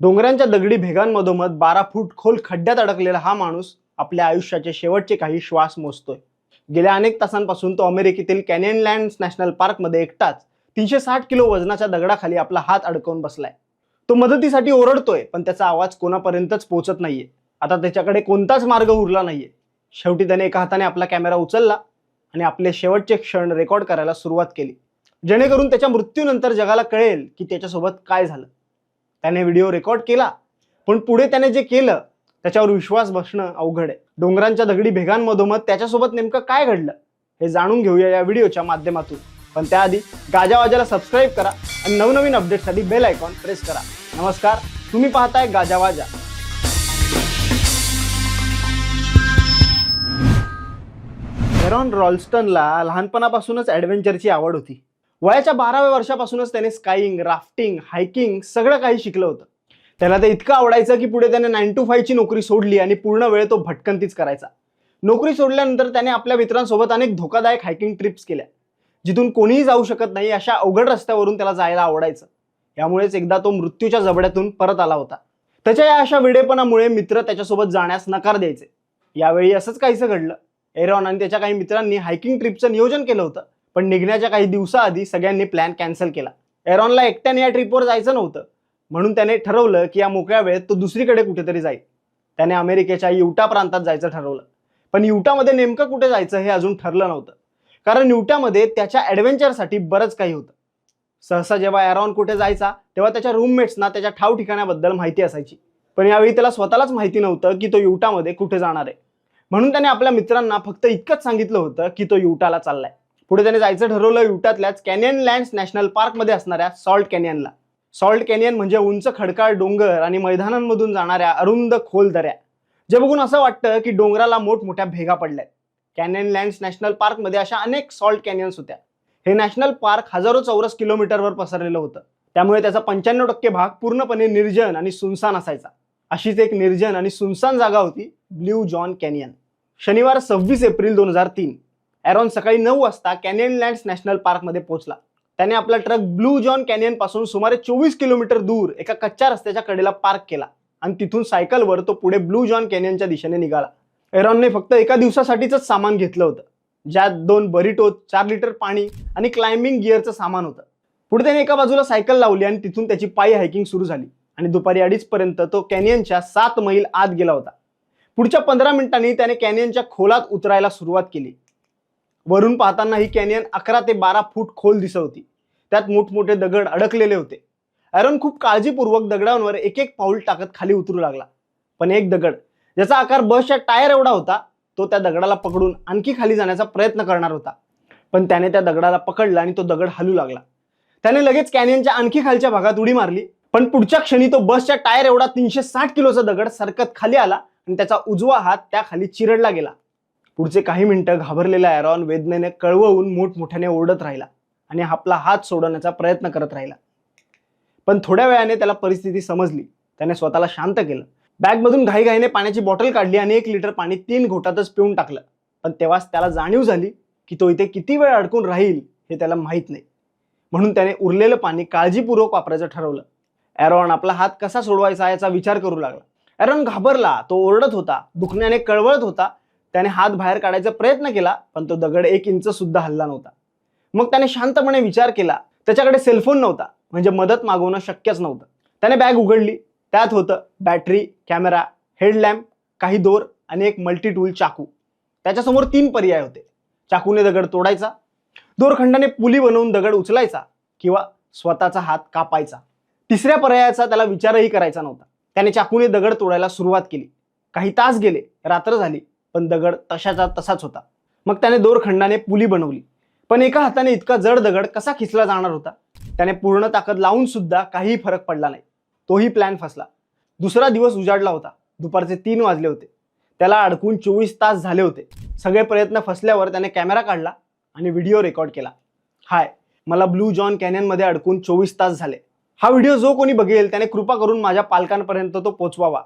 डोंगरांच्या दगडी भेगांमधोमध बारा फूट खोल खड्ड्यात अडकलेला हा माणूस आपल्या आयुष्याचे शेवटचे काही श्वास मोजतोय. गेल्या अनेक तासांपासून तो अमेरिकेतील कॅनियनलँड नॅशनल पार्कमध्ये एकटाच तीनशे साठ किलो वजनाच्या दगडाखाली आपला हात अडकवून बसलाय. तो मदतीसाठी ओरडतोय पण त्याचा आवाज कोणापर्यंतच पोहोचत नाहीये. आता त्याच्याकडे कोणताच मार्ग उरला नाहीये. शेवटी त्याने एका हाताने आपला कॅमेरा उचलला आणि आपले शेवटचे क्षण रेकॉर्ड करायला सुरुवात केली. जेणेकरून त्याच्या मृत्यूनंतर जगाला कळेल की त्याच्यासोबत काय झालं. त्याने व्हिडिओ रेकॉर्ड केला. पण पुढे त्याने जे केलं त्याच्यावर विश्वास बसणं अवघड आहे. डोंगरांच्या दगडी भेगांमधोमध त्याच्यासोबत नेमकं काय घडलं हे जाणून घेऊया या व्हिडिओच्या माध्यमातून. पण त्याआधी गाजावाजाला सबस्क्राईब करा आणि नवनवीन अपडेटसाठी बेल आयकॉन प्रेस करा. नमस्कार तुम्ही पाहताय गाजावाजा. एरॉन रॉल्स्टनला लहानपणापासूनच ॲडव्हेंचरची आवड होती. वयाच्या बाराव्या वर्षापासूनच त्याने स्काईंग राफ्टिंग हायकिंग सगळं काही शिकलं होतं. त्याला ते इतकं आवडायचं की पुढे त्याने नाईन टू फायची नोकरी सोडली आणि पूर्ण वेळ तो भटकंतीच करायचा. नोकरी सोडल्यानंतर त्याने आपल्या मित्रांसोबत अनेक धोकादायक हायकिंग ट्रिप्स केल्या जिथून कोणीही जाऊ शकत नाही अशा अवघड रस्त्यावरून त्याला जायला आवडायचं. यामुळेच एकदा तो मृत्यूच्या जबड्यातून परत आला होता. त्याच्या या अशा वेडेपणामुळे मित्र त्याच्यासोबत जाण्यास नकार द्यायचे. यावेळी असंच काहीसं घडलं. एरॉन आणि त्याच्या काही मित्रांनी हायकिंग ट्रिपचं नियोजन केलं होतं. पण निघण्याच्या काही दिवसाआधी सगळ्यांनी प्लॅन कॅन्सल केला. एरॉनला एकट्याने या ट्रिपवर जायचं नव्हतं. म्हणून त्याने ठरवलं की या मोकळ्या वेळेत तो दुसरीकडे कुठेतरी जाईल. त्याने अमेरिकेच्या युटा प्रांतात जायचं ठरवलं. पण युटामध्ये नेमकं कुठे जायचं हे अजून ठरलं नव्हतं. कारण युटामध्ये त्याच्या ॲडव्हेंचरसाठी बरंच काही होतं. सहसा जेव्हा एरॉन कुठे जायचा तेव्हा त्याच्या रूममेट्सना त्याच्या ठाव ठिकाणाबद्दल माहिती असायची. पण यावेळी त्याला स्वतःलाच माहिती नव्हतं की तो युटामध्ये कुठे जाणार आहे. म्हणून त्याने आपल्या मित्रांना फक्त इतकंच सांगितलं होतं की तो युटाला चाललाय. पुढे त्याने जायचं ठरवलं युटातल्याच कॅनियन लँड्स नॅशनल पार्कमध्ये असणाऱ्या सॉल्ट कॅनियनला. सॉल्ट कॅनियन म्हणजे उंच खडकाळ डोंगर आणि मैदानांमधून जाणाऱ्या अरुंद खोल दऱ्या. जे बघून असं वाटतं की डोंगराला मोठमोठ्या भेगा पडल्यात. कॅनियन लँड्स नॅशनल पार्कमध्ये अशा अनेक सॉल्ट कॅनियन्स होत्या. हे नॅशनल पार्क हजारो चौरस किलोमीटरवर पसरलेलं होतं. त्यामुळे त्याचा पंच्याण्णव टक्के भाग पूर्णपणे निर्जन आणि सुनसान असायचा. अशीच एक निर्जन आणि सुनसान जागा होती ब्ल्यू जॉन कॅनियन. शनिवार सव्वीस एप्रिल दोन हजार तीन. ॲरॉन सकाळी नऊ वाजता कॅनियन लँड्स नॅशनल पार्कमध्ये पोहोचला. त्याने आपला ट्रक ब्लू जॉन कॅनियनपासून सुमारे चोवीस किलोमीटर दूर एका कच्च्या रस्त्याच्या कडेला पार्क केला आणि तिथून सायकलवर तो पुढे ब्लू जॉन कॅनियनच्या दिशेने निघाला. एरॉनने फक्त एका दिवसासाठीच सामान घेतलं होतं ज्यात दोन बरिटो चार लिटर पाणी आणि क्लाइम्बिंग गिअरचं सामान होतं. पुढे त्याने एका बाजूला सायकल लावली आणि तिथून त्याची पायी हायकिंग सुरू झाली आणि दुपारी अडीच पर्यंत तो कॅनियनच्या सात मैल आत गेला होता. पुढच्या पंधरा मिनिटांनी त्याने कॅनियनच्या खोलात उतरायला सुरुवात केली. वरून पाहताना ही कॅनियन अकरा ते बारा फूट खोल दिसत होती. त्यात मोठमोठे दगड अडकलेले होते. ॲरन खूप काळजीपूर्वक दगडांवर एक एक पाऊल टाकत खाली उतरू लागला. पण एक दगड ज्याचा आकार बसच्या टायर एवढा होता तो त्या दगडाला पकडून आणखी खाली जाण्याचा प्रयत्न करणार होता. पण त्याने त्या दगडाला पकडला आणि तो दगड हलू लागला. त्याने लगेच कॅनियनच्या आणखी खालच्या भागात उडी मारली. पण पुढच्या क्षणी तो बसच्या टायर एवढा तीनशे साठ किलोचा दगड सरकत खाली आला आणि त्याचा उजवा हात त्या खाली चिरडला गेला. पुढचे काही मिनिटं घाबरलेला ॲरॉन वेदनेने कळवून मोठमोठ्याने ओरडत राहिला आणि आपला हात सोडवण्याचा प्रयत्न करत राहिला. पण थोड्या वेळाने त्याला परिस्थिती समजली. त्याने स्वतःला शांत केलं. बॅगमधून घाईघाईने पाण्याची बॉटल काढली आणि एक लिटर पाणी तीन घोटातच पिऊन टाकलं. पण तेव्हाच त्याला जाणीव झाली की तो इथे किती वेळ अडकून राहील हे त्याला माहीत नाही. म्हणून त्याने उरलेलं पाणी काळजीपूर्वक वापरायचं ठरवलं. ॲरॉन आपला हात कसा सोडवायचा याचा विचार करू लागला. ॲरॉन घाबरला तो ओरडत होता दुखण्याने कळवळत होता त्याने हात बाहेर काढायचा प्रयत्न केला पण तो दगड एक इंच सुद्धा हल्ला नव्हता. मग त्याने शांतपणे विचार केला त्याच्याकडे सेलफोन नव्हता म्हणजे मदत मागवणं शक्यच नव्हतं. त्याने बॅग उघडली त्यात होतं बॅटरी कॅमेरा हेडलॅम्प काही दोर आणि एक मल्टी टूल चाकू. त्याच्यासमोर तीन पर्याय होते. चाकूने दगड तोडायचा दोरखंडाने पुली बनवून दगड उचलायचा किंवा स्वतःचा हात कापायचा. तिसऱ्या पर्यायाचा त्याला विचारही करायचा नव्हता. त्याने चाकूने दगड तोडायला सुरुवात केली. काही तास गेले रात्र झाली पण दगड तशाचा तसाच होता. मग त्याने दोरखंडाने पुली बनवली. पण एका हाताने इतका जड दगड कसा खिचला जाणार होता? त्याने पूर्ण ताकद लावून सुद्धा काहीही फरक पडला नाही. तोही प्लॅन फसला. दुसरा दिवस उजाडला होता. दुपारचे तीन वाजले होते. त्याला अडकून चोवीस तास झाले होते. सगळे प्रयत्न फसल्यावर त्याने कॅमेरा काढला आणि व्हिडिओ रेकॉर्ड केला. हाय मला ब्लू जॉन कॅनियनमध्ये अडकून चोवीस तास झाले. हा व्हिडिओ जो कोणी बघेल त्याने कृपा करून माझ्या पालकांपर्यंत तो पोचवावा.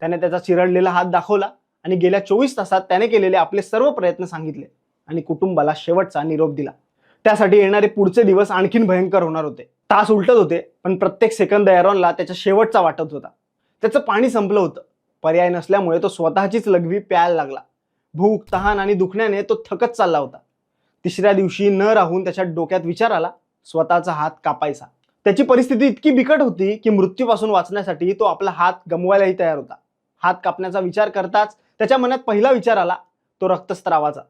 त्याने त्याचा चिरडलेला हात दाखवला. आणि गेल्या चोवीस तासात त्याने केलेले आपले सर्व प्रयत्न सांगितले आणि कुटुंबाला शेवटचा निरोप दिला. त्यासाठी येणारे पुढचे दिवस आणखीन भयंकर होणार होते. तास उलटत होते पण प्रत्येक सेकंद एरॉनला त्याच्या शेवटचा वाटत होता. त्याचं पाणी संपलं होतं. पर्याय नसल्यामुळे तो स्वतःचीच लघवी प्यायला लागला. भूक तहान आणि दुखण्याने तो थकत चालला होता. तिसऱ्या दिवशी न राहून त्याच्या डोक्यात विचार आला स्वतःचा हात कापायचा. त्याची परिस्थिती इतकी बिकट होती की मृत्यूपासून वाचण्यासाठी तो आपला हात गमवायलाही तयार होता. हात कापण्याचा विचार करताच त्याच्या मनात पहिला विचार आला तो रक्तस्त्रावाचा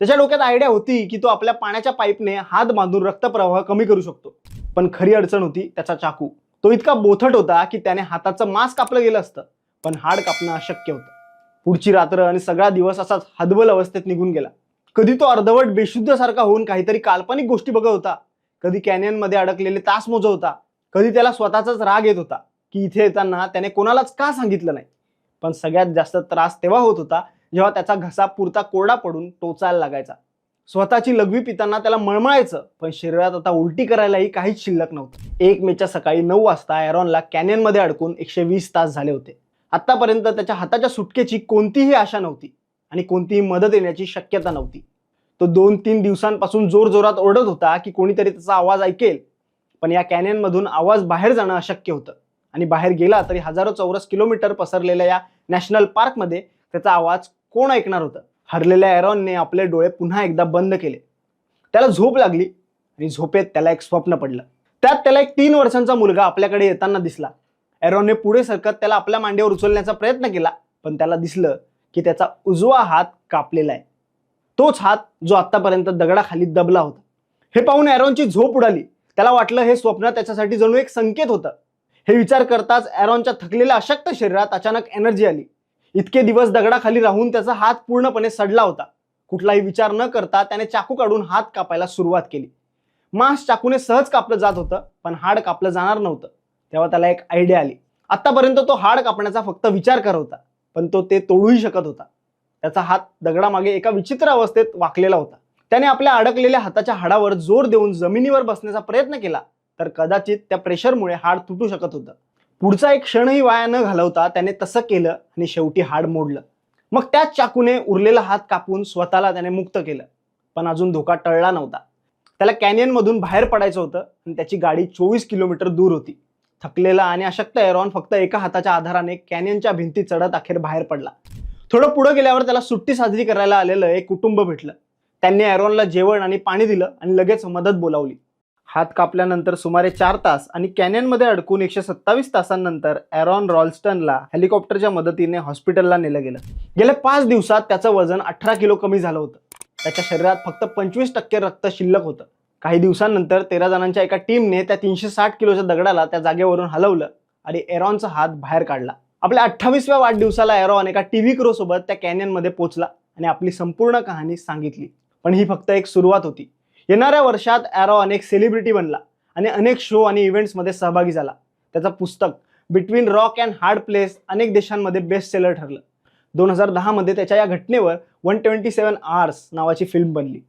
त्याच्या डोक्यात आयडिया होती की तो आपल्या पाण्याच्या पाईपने हात बांधून रक्तप्रवाह कमी करू शकतो. पण खरी अडचण होती त्याचा चाकू. तो इतका बोथट होता की त्याने हाताचं मांस कापलं गेलं असतं पण हाड कापणं अशक्य होतं. पुढची रात्र आणि सगळा दिवस असाच हदबल अवस्थेत निघून गेला. कधी तो अर्धवट बेशुद्ध सारखा होऊन काहीतरी काल्पनिक गोष्टी बघत होता. कधी कॅनियनमध्ये अडकलेले तास मोजत होता. कधी त्याला स्वतःचाच राग येत होता की इथे येताना त्याने कोणालाच का सांगितलं नाही? पण सगळ्यात जास्त त्रास तेव्हा होत होता जेव्हा त्याचा घसा पुरता कोरडा पडून टोचायला लागायचा. स्वतःची लघवी पिताना त्याला मळमळायचं पण शरीरात आता उलटी करायलाही काहीच शिल्लक नव्हतं. एक मेच्या सकाळी नऊ वाजता एरॉनला कॅनियनमध्ये अडकून एकशे वीस तास झाले होते. आत्तापर्यंत त्याच्या हाताच्या सुटकेची कोणतीही आशा नव्हती आणि कोणतीही मदत येण्याची शक्यता नव्हती. तो दोन तीन दिवसांपासून जोरजोरात ओरडत होता की कोणीतरी त्याचा आवाज ऐकेल पण या कॅनियनमधून आवाज बाहेर जाणं अशक्य होतं. आणि बाहेर गेला तरी हजारो चौरस किलोमीटर पसरलेल्या या नॅशनल पार्कमध्ये त्याचा आवाज कोण ऐकणार होतं? हरलेल्या एरॉनने आपले डोळे पुन्हा एकदा बंद केले. त्याला झोप लागली आणि झोपेत त्याला एक स्वप्न पडलं. त्यात त्याला एक तीन वर्षांचा मुलगा आपल्याकडे येताना दिसला. एरॉनने पुढे सरकत त्याला आपल्या मांडीवर उचलण्याचा प्रयत्न केला पण त्याला दिसलं की त्याचा उजवा हात कापलेला आहे. तोच हात जो आतापर्यंत दगडाखाली दबला होता. हे पाहून एरॉनची झोप उडाली. त्याला वाटलं हे स्वप्न त्याच्यासाठी जणू एक संकेत होतं. हे विचार करताच ॲरॉनच्या थकलेल्या अशक्त शरीरात अचानक एनर्जी आली. इतके दिवस दगडाखाली राहून त्याचा हात पूर्णपणे सडला होता. कुठलाही विचार न करता त्याने चाकू काढून हात कापायला सुरुवात केली. मांस चाकूने सहज कापलं जात होतं पण हाड कापलं जाणार नव्हतं. तेव्हा त्याला एक आयडिया आली. आतापर्यंत तो हाड कापण्याचा फक्त विचार करत होता पण तो ते तोडूही शकत होता. त्याचा हात दगडामागे एका विचित्र अवस्थेत वाकलेला होता. त्याने आपल्या अडकलेल्या हाताच्या हाडावर जोर देऊन जमिनीवर बसण्याचा प्रयत्न केला. तर कदाचित त्या प्रेशरमुळे हाड तुटू शकत होतं. पुढचा एक क्षणही वाया न घालवता त्याने तसं केलं आणि शेवटी हाड मोडलं. मग त्याच चाकूने उरलेला हात कापून स्वतःला त्याने मुक्त केलं. पण अजून धोका टळला नव्हता. त्याला कॅनियनमधून बाहेर पडायचं होतं आणि त्याची गाडी चोवीस किलोमीटर दूर होती. थकलेला आणि अशक्त एरॉन फक्त एका हाताच्या आधाराने कॅनियनच्या भिंती चढत अखेर बाहेर पडला. थोडं पुढं गेल्यावर त्याला सुट्टी साजरी करायला आलेलं एक कुटुंब भेटलं. त्यांनी एरॉनला जेवण आणि पाणी दिलं आणि लगेच मदत बोलावली. हात कापल्यानंतर सुमारे चार तास आणि कॅनियनमध्ये अडकून एकशे सत्तावीस तासांनंतर एरॉन रॉल्स्टनला हेलिकॉप्टरच्या मदतीने हॉस्पिटलला नेलं गेलं. गेल्या पाच दिवसात त्याचं वजन अठरा किलो कमी झालं होतं. त्याच्या शरीरात फक्त पंचवीस टक्के रक्त शिल्लक होतं. काही दिवसांनंतर तेरा जणांच्या एका टीमने त्या तीनशे साठ किलोच्या दगडाला त्या जागेवरून हलवलं आणि एरॉनचा हात बाहेर काढला. आपल्या अठ्ठावीसव्या वाढदिवसाला एरॉन एका टीव्ही क्रो सोबत त्या कॅनियनमध्ये पोहोचला आणि आपली संपूर्ण कहाणी सांगितली. पण ही फक्त एक सुरुवात होती. येणाऱ्या वर्षात ॲरो अनेक सेलिब्रिटी बनला आणि अनेक शो आणि इव्हेंट्समध्ये सहभागी झाला. त्याचं पुस्तक between rock and hard place अनेक देशांमध्ये बेस्ट सेलर ठरलं. दोन हजार दहामध्ये त्याच्या या घटनेवर वन ट्वेंटी सेवन आर्स नावाची फिल्म बनली.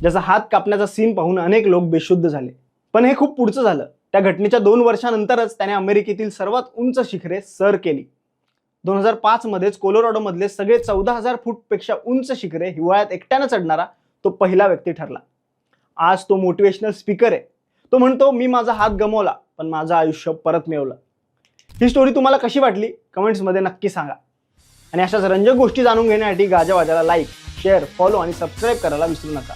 ज्याचा हात कापण्याचा सीन पाहून अनेक लोक बेशुद्ध झाले. पण हे खूप पुढचं झालं. त्या घटनेच्या दोन वर्षानंतरच त्याने अमेरिकेतील सर्वात उंच शिखरे सर केली. दोन हजार पाचमध्येच कोलोराडोमधले सगळे चौदा हजार फूटपेक्षा उंच शिखरे हिवाळ्यात एकट्यानं चढणारा तो पहिला व्यक्ती ठरला. आज तो मोटिवेशनल स्पीकर आहे. तो म्हणतो मी माझा हात गमवला पण माझं आयुष्य परत मिळवलं. ही स्टोरी तुम्हाला कशी वाटली? कमेंट्समध्ये नक्की सांगा. आणि अशाच रंजक गोष्टी जाणून घेण्यासाठी गाजावाजाला लाईक शेअर फॉलो आणि सबस्क्राईब करायला विसरू नका.